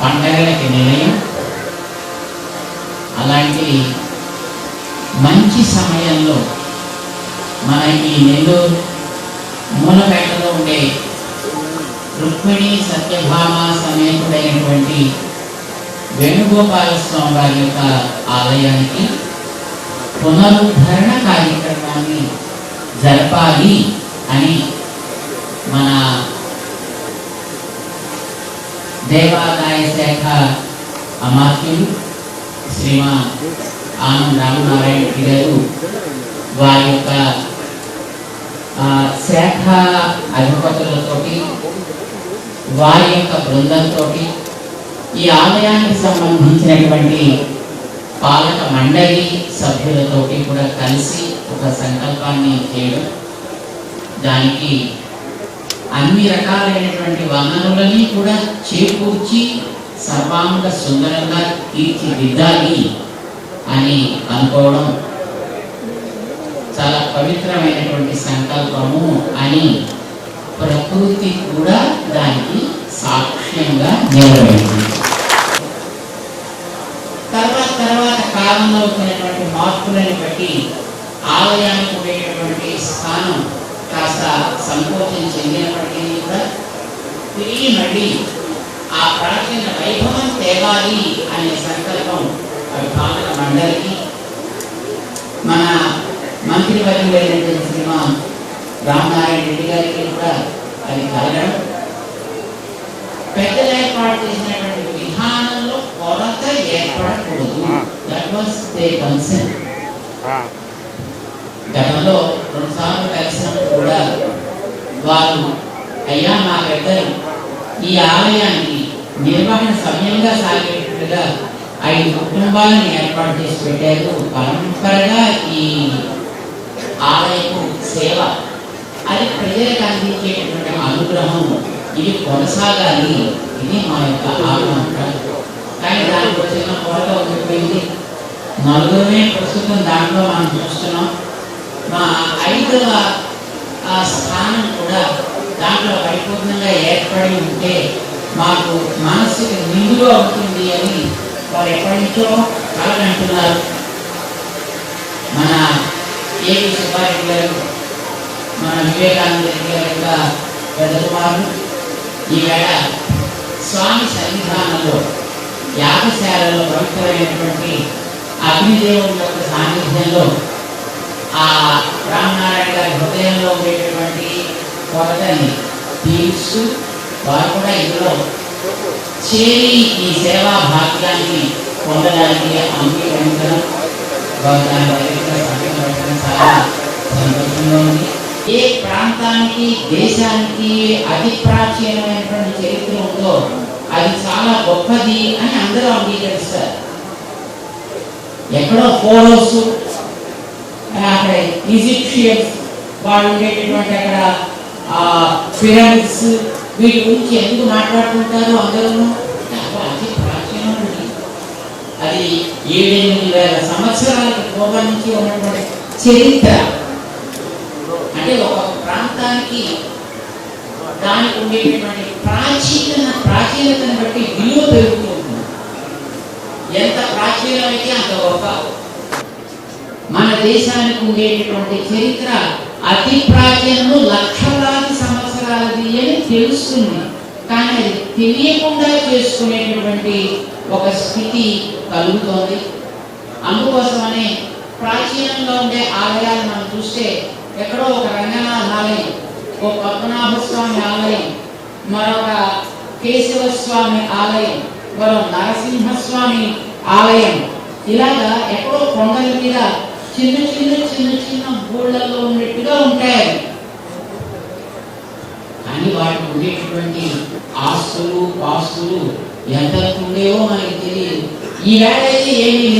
పండగలకి నిలయం అలాంటి మంచి సమయంలో మన ఈ నెల్లూరు మూలపేటలో ఉండే రుక్మిణి సత్యభామ సమేతుడైనటువంటి వేణుగోపాల స్వామి వారి యొక్క ఆలయానికి పునరుద్ధరణ కార్యక్రమాన్ని జరపాలి అని మన దేవాదాయ శాఖ అమాత్యులు శ్రీమా ఆనంద్ రామనారాయణ రెడ్డి గారు వారి యొక్క శాఖ అధిపతులతోటి వారి యొక్క బృందంతో ఈ ఆలయానికి సంబంధించినటువంటి పాలక మండలి సభ్యులతోటి కూడా కలిసి ఒక సంకల్పాన్ని చేయడం దానికి అన్ని రకాలైనటువంటి వనరులని కూడా చేకూర్చి సర్వాంగ సుందరంగా తీర్చిదిద్దాలి అని అనుకోవడం చాలా పవిత్రమైనటువంటి సంకల్పము అని ప్రకృతి కూడా దానికి సాక్ష్యంగా నిలబడింది తర్వాత తర్వాత కాలంలో వచ్చినటువంటి మార్పులను బట్టి ఆలయానికి ఉండేటటువంటి స్థానం కాస్త సంకోచం చెందినప్పటికీ కూడా తిరిగి మళ్ళీ ఆ ప్రాచీన వైభవం తేవాలి అనే సంకల్పం పాలక మండలికి మన మంత్రి వర్యులైనటువంటి శ్రీమా రామనారాయణ రెడ్డి గారికి కూడా అది కలగడం పెద్దలు ఏర్పాటు చేసినటువంటి విధానంలో కొరత ఏర్పడకూడదు. దట్ వాస్ దే కన్సర్న్ గతంలో రెండుసార్లు కలిసినప్పుడు కూడా వారు అయ్యా మా పెద్దలు ఈ ఆలయానికి నిర్వహణ సమయంగా సాగేటట్లుగా ఐదు కుటుంబాలను ఏర్పాటు చేసి పెట్టారు. పరంపరగా ఈ ఆలయపు సేవ అది ప్రజలకు అందించేటటువంటి అనుగ్రహం ఇది కొనసాగాలి. ఇది మా యొక్క ఆకాంక్ష కానీ దానికి వచ్చిన చిన్న కొరత ఉండిపోయింది నలుగురమే ప్రస్తుతం దాంట్లో మనం చూస్తున్నాం. మా ఐదవ ఆ స్థానం కూడా దాంట్లో పరిపూర్ణంగా ఏర్పడి ఉంటే మాకు మనసుకి నిండుగా ఉంటుంది అని వారు ఎప్పటి నుంచో కలగంటున్నారు మన ఏవి సుబ్బారెడ్డి గారు మన వివేకానంద రెడ్డి గారు యొక్క పెద్ద కుమారుడు. ఈవేళ స్వామి సన్నిధానంలో యాగశాలలో పవిత్రమైనటువంటి అగ్నిదేవుని యొక్క సాన్నిధ్యంలో ఆ రామనారాయణ గారి హృదయంలో ఉండేటటువంటి కొరతని తీర్చు వారు కూడా ఇందులో చేరి ఈ సేవా భాగ్యాన్ని పొందడానికి అంగీకరించడం వారు దాని దగ్గర సంకల్పించడం చాలా సంతోషంగా ఉంది. ఏ ప్రాంతానికి దేశానికి అతి ప్రాచీనమైనటువంటి చరిత్ర ఉందో అది చాలా గొప్పది అని అందరూ అంగీకరిస్తారు. ఎక్కడో ఫోరోస్ అక్కడ ఈజిప్షియన్స్ వాళ్ళు ఉండేటటువంటి అక్కడ పిరమిడ్స్ వీటి గురించి ఎందుకు మాట్లాడుకుంటారు అందరూ అది ప్రాచీనమైనది. అది ఏడెనిమిది వేల సంవత్సరాలకు పూర్వం నుంచి ఉన్నటువంటి చరిత్ర. అంటే ఒక ప్రాంతానికి దానికి ఉండేటటువంటి ప్రాచీన ప్రాచీనతను బట్టి విలువ పెరుగుతుంది ఉంటుంది ఎంత ప్రాచీనమైతే అంత గొప్ప మన దేశానికి ఉండేటటువంటి చరిత్ర అతి ప్రాచీనము లక్షలాది సంవత్సరాలది అని తెలుస్తుంది. కానీ అది తెలియకుండా చేసుకునేటటువంటి ఒక స్థితి కలుగుతోంది. అందుకోసమనే ప్రాచీనంగా ఉండే ఆలయాలు మనం చూస్తే ఎక్కడో ఒక రంగనాథ ఆలయం ఒక పద్మనాభ స్వామి ఆలయం మరొక కేశవ స్వామి ఆలయం మరో నరసింహస్వామి ఆలయం. ఇలాగా ఎక్కడో కొండల మీద చిన్న చిన్న చిన్న చిన్న గూళ్ళల్లో ఉన్నట్టుగా ఉంటాయి. కానీ వాటికి ఉండేటువంటి ఆస్తులు పాస్తులు ఎంత ఉండేవో మనకి తెలియదు. ఈ వేళ ఏమీ లేవు.